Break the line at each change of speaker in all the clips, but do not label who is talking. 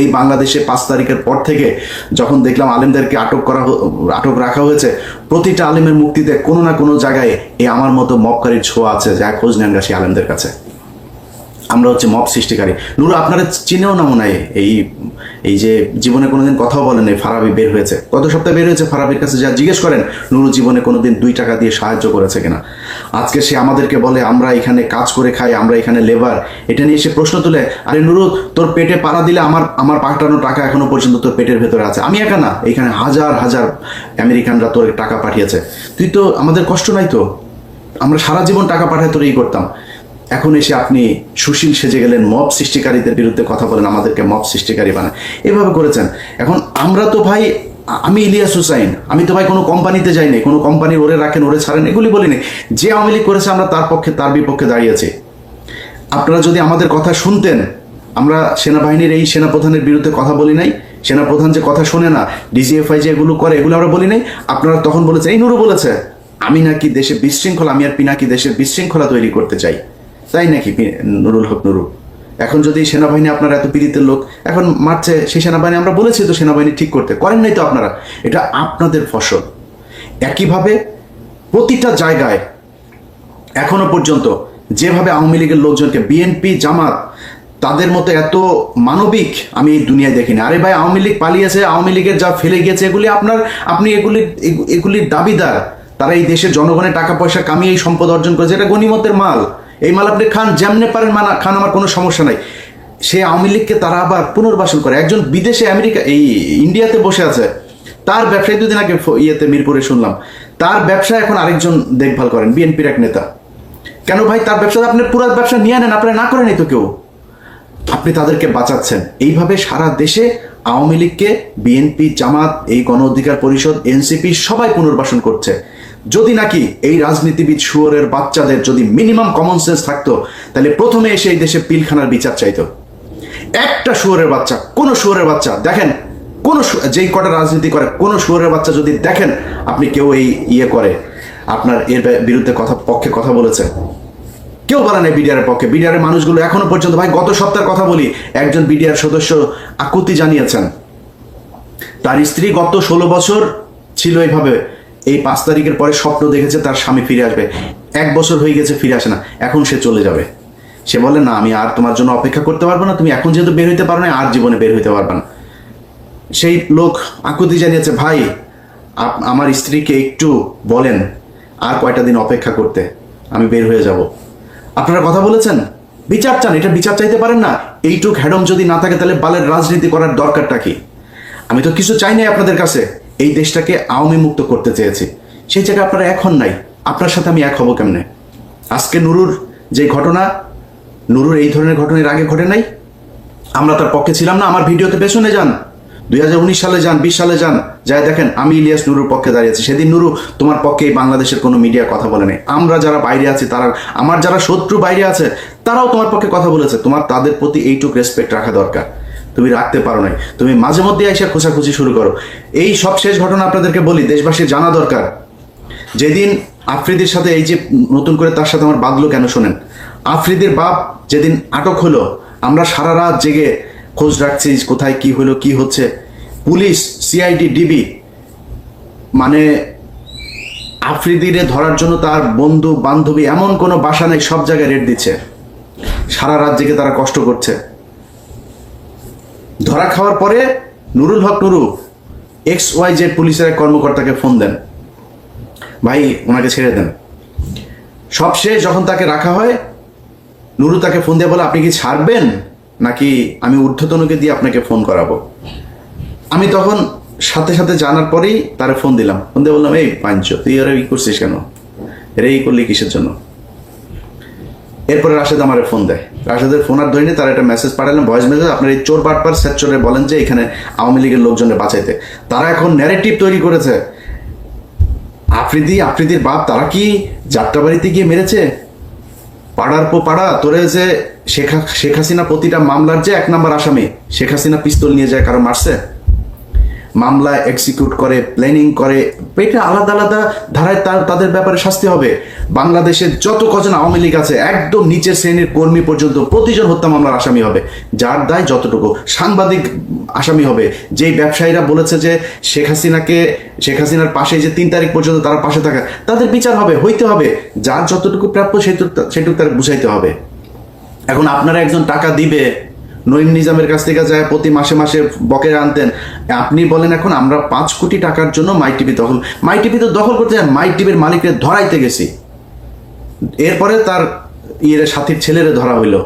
এই বাংলাদেশে পাঁচ তারিখের পর থেকে যখন দেখলাম আলেমদেরকে আটক করা আটক রাখা হয়েছে, প্রতিটা আলেমের মুক্তিতে কোনো না কোনো জায়গায় এই আমার মতো মক্কারির ছোঁয়া আছে যা খোঁজ নেন গা সেই আলেমদের কাছে। আমরা হচ্ছে মব সৃষ্টিকারী। নুরু, আপনারা চিনেও না মনে হয় এই এই যে জীবনে কোনোদিন কথাও বলেন এই ফারাবি বের হয়েছে। গত সপ্তাহে বের হয়েছে ফারাবির কাছে, যা জিজ্ঞেস করেন, নুরু জীবনে কোনোদিন দুই টাকা দিয়ে সাহায্য করেছে কিনা? আজকে সে আমাদেরকে বলে, আমরা এখানে কাজ করে খাই, আমরা এখানে লেবার এটা নিয়ে সে প্রশ্ন তুলে, আরে নুরু, তোর পেটে পাড়া দিলে আমার আমার পাঠানো টাকা এখনও পর্যন্ত তোর পেটের ভেতরে আছে। আমি একা না, এখানে হাজার হাজার আমেরিকানরা তোর টাকা পাঠিয়েছে। তুই তো আমাদের কষ্ট নাই তো? আমরা সারা জীবন টাকা পাঠায় তোর এই করতাম। এখন এসে আপনি সুশীল সেজে গেলেন, মব সৃষ্টিকারীদের বিরুদ্ধে কথা বলেন, আমাদেরকে মব সৃষ্টিকারী বানান। এভাবে করেছেন। এখন আমরা তো ভাই, আমি ইলিয়াস হুসাইন, আমি তো ভাই কোনো কোম্পানিতে যাইনি, কোনো কোম্পানির ওরে রাখেন, ওরে ছাড়েন, এগুলি বলিনি যে আওয়ামী লীগ করেছে, আমরা তার পক্ষে, তার বিপক্ষে দাঁড়িয়েছি আপনারা যদি আমাদের কথা শুনতেন, আমরা সেনাবাহিনীর এই সেনাপ্রধানের বিরুদ্ধে কথা বলি নাই, সেনাপ্রধান যে কথা শোনে না, ডিজিএফআই যে এগুলো করে, এগুলো আমরা বলি নাই, আপনারা তখন বলেছে এই নুরু বলেছে, আমি নাকি দেশে বিশৃঙ্খলা, আমি আর পিনাকি দেশের বিশৃঙ্খলা তৈরি করতে চাই। তাই নাকি নুরুল হক নুরু? এখন যদি সেনাবাহিনী আপনারা এত পীড়িতের লোক, এখন মারছে সেই সেনাবাহিনী, আমরা বলেছি তো সেনাবাহিনী ঠিক করতে, করেন নাই তো আপনারা। এটা আপনাদের ফসল। একইভাবে প্রতিটা জায়গায় এখনও পর্যন্ত যেভাবে আওয়ামী লীগের লোকজনকে বিএনপি জামাত, তাদের মতো এত মানবিক আমি এই দুনিয়ায় দেখিনি। আরে ভাই, আওয়ামী লীগ পালিয়েছে, আওয়ামী লীগের যা ফেলে গিয়েছে, এগুলি আপনার, আপনি এগুলি, এগুলির দাবিদার। তারা এই দেশের জনগণের টাকা পয়সা কামিয়ে এই সম্পদ অর্জন করেছে, এটা গণিমতের মাল। এই মাল আপনি খান, যেমনে পারেন মানা খান, আমার কোনো সমস্যা নাই। সে আওয়ামী লীগকে তারা আবার পুনর্বাসন করে। একজন বিদেশে আমেরিকা এই ইন্ডিয়াতে বসে আছে। তার ব্যবসায় দুদিন আগে ইয়েতে মিরপুরে শুনলাম। তার ব্যবসা এখন আরেকজন দেখভাল করেন, বিএনপির এক নেতা। কেন ভাই? তার ব্যবসা আপনি পুরো ব্যবসা নিয়ে নেন, আপনারা না করেন তো কেউ। আপনি তাদেরকে বাঁচাচ্ছেন। এইভাবে সারা দেশে আওয়ামী লীগকে বিএনপি, জামাত, এই গণ অধিকার পরিষদ, এনসিপি সবাই পুনর্বাসন করছে। যদি নাকি এই রাজনীতিবিদ শুয়োরের বাচ্চাদের যদি মিনিমাম কমন সেন্স থাকতো, তাহলে প্রথমে এসে এই দেশে পিলখানার বিচার চাইতো। একটা শুয়োরের বাচ্চা, কোন শুয়োরের বাচ্চা, দেখেন, কোন যেই কটা রাজনীতি করে, কোন শুয়োরের বাচ্চা যদি দেখেন, আপনি কেউ এই ইয়ে করে, আপনার এর বিরুদ্ধে কথা, পক্ষে কথা বলেছে। কেউ বলে নাই বিডিআর পক্ষে। বিডিআর মানুষগুলো এখনও পর্যন্ত, ভাই, গত সপ্তাহের কথা বলি, একজন বিডিআর সদস্য আকুতি জানিয়েছেন। তার স্ত্রী গত ষোলো বছর ছিল এইভাবে এই পাঁচ তারিখের পরে স্বপ্ন দেখেছে, তার স্বামী ফিরে আসবে। এক বছর হয়ে গেছে, ফিরে আসে না। এখন সে চলে যাবে। সে বলে না, আমি আর তোমার জন্য অপেক্ষা করতে পারব না। তুমি এখন যেহেতু বের হইতে পারো না, আর জীবনে বের হইতে পারবে না। সেই লোক আকুতি জানিয়েছে, ভাই আমার স্ত্রীকে একটু বলেন আর কয়টা দিন অপেক্ষা করতে। আমি বের হয়ে যাব। আপনারা কথা বলেছেন? বিচার চান, এটা বিচার চাইতে পারেন না। এইটুক হ্যাডম যদি না থাকে, তাহলে বালের রাজনীতি করার দরকারটা কি? আমি তো কিছু চাই নাই আপনাদের কাছে। এই দেশটাকে আওয়ামী মুক্ত করতে চেয়েছি। সেই জায়গায় আপনারা এখন নাই। আপনার সাথে আমি এক হব কেমনে? আজকে নুরুর যে ঘটনা, নুরুর এই ধরনের ঘটনা এর আগে ঘটে নাই। আমরা তার পক্ষে ছিলাম না। আমার ভিডিওতে পেছনে যান। দুই হাজার উনিশ সালে যান, বিশ সালে যান। যাই দেখেন, আমি ইলিয়াস নুরুর পক্ষে দাঁড়িয়েছি। সেদিন নুরু তোমার পক্ষে বাংলাদেশের কোনো মিডিয়া কথা বলে নাই। আমরা যারা বাইরে আছি, তারা আমার যারা শত্রু বাইরে আছে, তারাও তোমার পক্ষে কথা বলেছে। তোমার তাদের প্রতি এইটুক রেসপেক্ট রাখা দরকার। তুমি রাখতে পারো নাই। তুমি মাঝে মধ্যে এসে খোঁচাখুচি শুরু করো। এই সব শেষ ঘটনা আপনাদেরকে বলি দেশবাসীর জানা দরকার। যেদিন আফ্রিদির সাথে এই যে নতুন করে তার সাথে আমার বাদলো কেন শোনেন? আফ্রিদির বাপ যেদিন আটক হলো, আমরা সারা রাত জেগে খোঁজ রাখছি কোথায় কি হলো, কি হচ্ছে। পুলিশ, সিআইডি, ডিবি মানে আফ্রিদিরে ধরার জন্য তার বন্ধু বান্ধবী এমন কোনো বাসা নেই, সব জায়গায় রেড দিচ্ছে। সারা রাত জেগে তারা কষ্ট করছে। ধরা খাওয়ার পরে Nurul Haque Nuru X Y Z পুলিশের এক কর্মকর্তাকে ফোন দেন। ভাই, ওনাকে ছেড়ে দেন। সব শেষ যখন তাকে রাখা হয়, নুরু তাকে ফোন দিয়ে বলে, আপনি কি ছাড়বেন? নাকি আমি ঊর্ধ্বতনকে দিয়ে আপনাকে ফোন করাবো? আমি তখন সাথে সাথে জানার পরেই তারে ফোন দিলাম। ফোন দিয়ে বললাম, এই পাঞ্চ, তুই আর ই করছিস কেন? রে এই করলি কিসের জন্য? এরপরে রাশেদ আমারে ফোন দেয়। রাশেদের ফোন আর ধরিনি, তার একটা মেসেজ পাঠালাম ভয়েস মেসেজ আপনার এই চোর বাটপার স্যাচরে বলেন যে এখানে আওয়ামী লীগের লোকজনের বাঁচাইতে। তারা এখন ন্যারেটিভ তৈরি করেছে। আফ্রিদি, আফ্রিদির বাপ, তারা কি যাত্রাবাড়িতে গিয়ে মেরেছে? পাড়ার পো পাড়া, তোরে যে শেখ শেখ হাসিনা প্রতিটা মামলার যে এক নাম্বার আসামি, শেখ হাসিনা পিস্তল নিয়ে যায়, কারও মারছে? মামলা এক্সিকিউট করে প্ল্যানিং করে, এটা আলাদা আলাদা ধারায় তার, তাদের ব্যাপারে শাস্তি হবে। বাংলাদেশের যত কজন আওয়ামী লীগ আছে, একদম নিচের শ্রেণির কর্মী পর্যন্ত প্রতিজন হত্যা মামলার আসামি হবে। যার দায় যতটুকু। সাংবাদিক আসামি হবে। যেই ব্যবসায়ীরা বলেছে যে শেখ হাসিনাকে, শেখ হাসিনার পাশে যে তিন তারিখ পর্যন্ত তারা পাশে থাকা, তাদের বিচার হবে, হইতে হবে। যার যতটুকু প্রাপ্য, সেটুকু সেটুকু তার বুঝাইতে হবে। এখন আপনারা একজন টাকা দিবে নঈম নিজামের কাছ থেকে যায়, প্রতি মাসে মাসে বকেয়া আনতেন। আপনি বলেন এখন আমরা পাঁচ কোটি টাকার জন্য মাই টিভি দখল মাই টিভি তো দখল করতে মাই টিভির মালিককে ধরাইতে গেছি। এরপরে তার ইয়ের, সাথীর ছেলেরে ধরা হইল।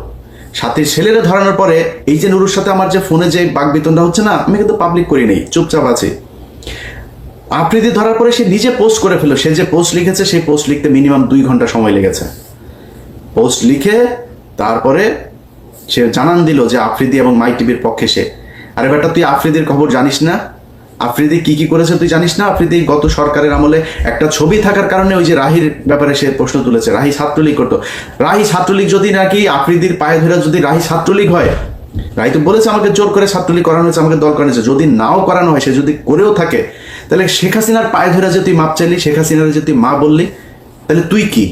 সাথীর ছেলেরে ধরানোর পরে এই যে নুরুর সাথে আমার যে ফোনে যে বাগবিতনটা হচ্ছে না, আমি কিন্তু পাবলিক করি নেই, চুপচাপ আছি। আফ্রিদি ধরার পরে সে নিজে পোস্ট করে ফেলো সে যে পোস্ট লিখেছে, সেই পোস্ট লিখতে মিনিমাম দুই ঘণ্টা সময় লেগেছে। পোস্ট লিখে তারপরে সে জানান দিল যে আফ্রিদি এবং মাই টিভির পক্ষে সে। আরে বেটা, তুই আফ্রিদির খবর জানিস না? আফ্রিদি কি কি করেছে তুই জানিস না? আফ্রিদি গত সরকারের আমলে একটা ছবি থাকার কারণে ওই যে রাহির ব্যাপারে সে প্রশ্ন তুলেছে, রাহি ছাত্রলীগ করতো। রাহি ছাত্রলীগ যদি নাকি আফ্রিদির পায়ে ধরে যদি রাহি ছাত্রলীগ হয়, রাহি তো বলেছে আমাকে জোর করে ছাত্রলীগ করানো হয়েছে, আমাকে দল করানো হয়েছে। যদি নাও করানো হয়, সে যদি করেও থাকে, তাহলে শেখ হাসিনার পায়ে ধরে যে তুই মাপ চাইলি, শেখ হাসিনার যে তুই মা বললি, তাহলে তুই কি?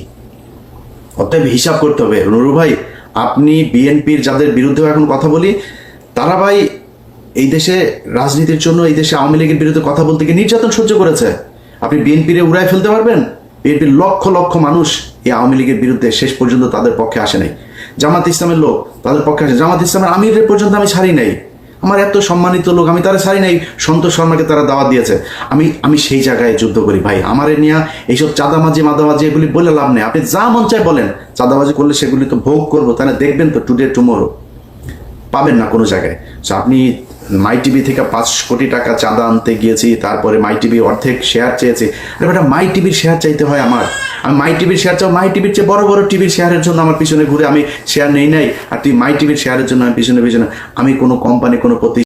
অতএব হিসাব করতে হবে। নুরু ভাই আপনি বিএনপির যাদের বিরুদ্ধে এখন কথা বলি, তারা ভাই এই দেশে রাজনীতির জন্য, এই দেশে আওয়ামী লীগের বিরুদ্ধে কথা বলতে গিয়ে নির্যাতন সহ্য করেছে। আপনি বিএনপিরে উড়ায় ফেলতে পারবেন? বিএনপির লক্ষ লক্ষ মানুষ এই আওয়ামী লীগের বিরুদ্ধে শেষ পর্যন্ত তাদের পক্ষে আসে নাই। জামাত ইসলামের লোক তাদের পক্ষে আসে জামাত ইসলামের আমিরের পর্যন্ত আমি ছাড়ি নাই। আমার এত সম্মানিত লোক আমি তারা ছাড়ি নাই। সন্তোষ শর্মাকে তারা দাওয়াত দিয়েছে। আমি আমি সেই জায়গায় যুদ্ধ করি ভাই। আমার নিয়ে এইসব চাঁদামাজি মাদামাজি এগুলি বলে লাভ নেই। আপনি যা মন চায় বলেন। চাঁদাবাজি করলে সেগুলি তো ভোগ করব। তাহলে দেখবেন তো টুডে টুমোরো পাবেন না কোনো জায়গায়। So, আপনি মাই টিভি থেকে পাঁচ কোটি টাকা চাঁদা আনতে গিয়েছি তারপরে মাই টিভি অর্ধেক শেয়ার চেয়েছি। আরে বেটা মাই টিভির শেয়ার চাইতে হয় আমার। আমি মাই টিভির শেয়ার চাও, মাই টিভির চেয়ে বড় বড় টিভির শেয়ারের জন্য আমার পিছনে ঘুরে আমি শেয়ার নেই নাই। আর তুই মাই টিভির শেয়ারের জন্য আমি পিছনে পিছনে আমি কোনো কোম্পানি কোনো প্রতি